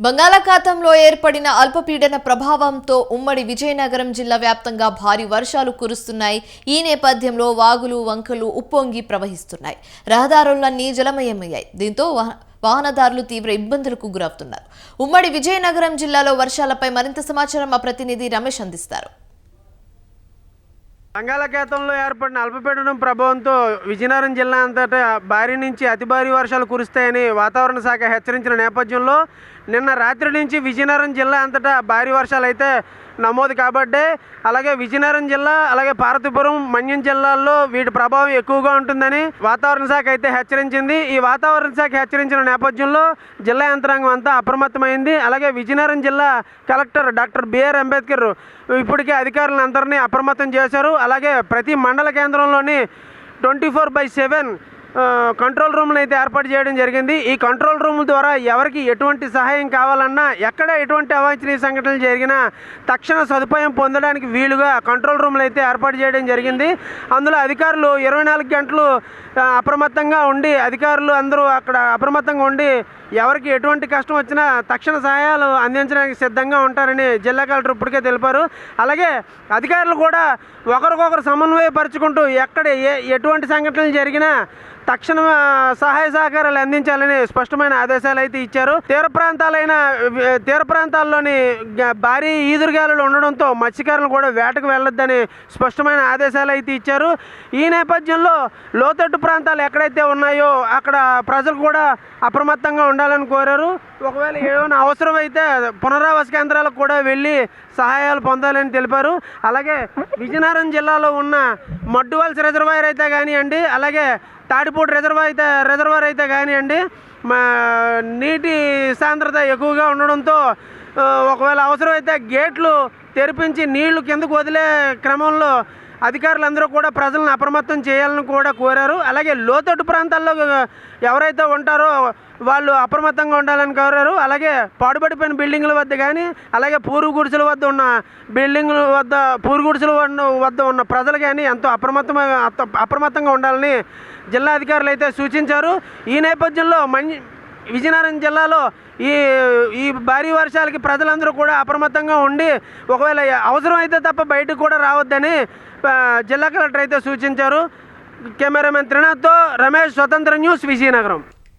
బంగాళాఖాతంలో ఏర్పడిన అల్పపీడన ప్రభావంతో ఉమ్మడి విజయనగరం జిల్లా వ్యాప్తంగా భారీ వర్షాలు కురుస్తున్నాయి. ఈ నేపథ్యంలో వాగులు వంకలు ఉప్పొంగి ప్రవహిస్తున్నాయి. రహదారులన్నీ జలమయమయ్యాయి. దీంతో వాహ- వాహనదారులు తీవ్ర ఇబ్బందులకు గురవుతున్నారు. ఉమ్మడి విజయనగరం జిల్లాలో వర్షాలపై మరింత సమాచారం మా ప్రతినిధి రమేష్ అందిస్తారు. బంగాళాఖాతంలో ఏర్పడిన అల్పపీడనం ప్రభావంతో విజయనగరం జిల్లా అంతటా భారీ నుంచి అతి భారీ వర్షాలు కురుస్తాయని వాతావరణ శాఖ హెచ్చరించిన నేపథ్యంలో నిన్న రాత్రి నుంచి విజయనగరం జిల్లా అంతటా భారీ వర్షాలు అయితే నమోదు కాబట్టి అలాగే విజయనగరం జిల్లా అలాగే పార్వతీపురం మన్యం జిల్లాల్లో వీటి ప్రభావం ఎక్కువగా ఉంటుందని వాతావరణ శాఖ అయితే హెచ్చరించింది. ఈ వాతావరణ శాఖ హెచ్చరించిన నేపథ్యంలో జిల్లా యంత్రాంగం అంతా అప్రమత్తమైంది. అలాగే విజయనగరం జిల్లా కలెక్టర్ డాక్టర్ బిఆర్ అంబేద్కర్ ఇప్పటికే అధికారులందరినీ అప్రమత్తం చేశారు. అలాగే ప్రతి మండల కేంద్రంలోని twenty four by seven control రూమ్లు అయితే ఏర్పాటు చేయడం జరిగింది. ఈ కంట్రోల్ రూమ్ ద్వారా ఎవరికి ఎటువంటి సహాయం కావాలన్నా ఎక్కడ ఎటువంటి అవాంఛనీయ సంఘటనలు జరిగినా తక్షణ సదుపాయం పొందడానికి వీలుగా కంట్రోల్ రూమ్లు అయితే ఏర్పాటు చేయడం జరిగింది. అందులో అధికారులు ఇరవై నాలుగు గంటలు అప్రమత్తంగా ఉండి అధికారులు అందరూ అక్కడ అప్రమత్తంగా ఉండి ఎవరికి ఎటువంటి కష్టం వచ్చినా తక్షణ సహాయాలు అందించడానికి సిద్ధంగా ఉంటారని జిల్లా కలెక్టర్ ఇప్పటికే తెలిపారు. అలాగే అధికారులు కూడా ఒకరికొకరు సమన్వయపరుచుకుంటూ ఎక్కడ ఏ ఎటువంటి సంఘటనలు జరిగినా తక్షణ సహాయ సహకారాలు అందించాలని స్పష్టమైన ఆదేశాలు అయితే ఇచ్చారు. తీర ప్రాంతాలైన తీర ప్రాంతాల్లోని భారీ ఈదురుగాలులు ఉండడంతో మత్స్యకారులు కూడా వేటకు వెళ్ళొద్దని స్పష్టమైన ఆదేశాలు అయితే ఇచ్చారు. ఈ నేపథ్యంలో లోతట్టు ప్రాంతాలు ఎక్కడైతే ఉన్నాయో అక్కడ ప్రజలు కూడా అప్రమత్తంగా ఉండాలని కోరారు. ఒకవేళ ఏమైనా అవసరమైతే పునరావాస కేంద్రాలకు కూడా వెళ్ళి సహాయాలు పొందాలని తెలిపారు. అలాగే విజయనగరం జిల్లాలో ఉన్న మడ్డువల్స్ రిజర్వాయర్ అయితే కానివ్వండి అలాగే తాడిపూడి రిజర్వ్ అయితే రిజర్వర్ అయితే కానివ్వండి మా నీటి సాంద్రత ఎక్కువగా ఉండడంతో ఒకవేళ అవసరమైతే గేట్లు తెరిపించి నీళ్ళు కిందకు వదిలే క్రమంలో అధికారులందరూ కూడా ప్రజలను అప్రమత్తం చేయాలని కూడా కోరారు. అలాగే లోతట్టు ప్రాంతాల్లో ఎవరైతే ఉంటారో వాళ్ళు అప్రమత్తంగా ఉండాలని కోరారు. అలాగే పాడుబడిపోయిన బిల్డింగ్ల వద్ద కానీ అలాగే పూరు గుడిసెల వద్ద ఉన్న బిల్డింగ్ల వద్ద పూరు గుడిసెల వద్ద- ఉన్న ప్రజలు కానీ ఎంతో అప్రమత్తమైన అప్రమత్తంగా ఉండాలని జిల్లా అధికారులు అయితే సూచించారు. ఈ నేపథ్యంలో మన్ విజయనగరం జిల్లాలో ఈ ఈ భారీ వర్షాలకి ప్రజలందరూ కూడా అప్రమత్తంగా ఉండి ఒకవేళ అవసరమైతే తప్ప బయటకు కూడా రావద్దని జిల్లా కలెక్టర్ అయితే సూచించారు. కెమెరామెన్ త్రినాథ్తో రమేష్ స్వతంత్ర న్యూస్ విజయనగరం.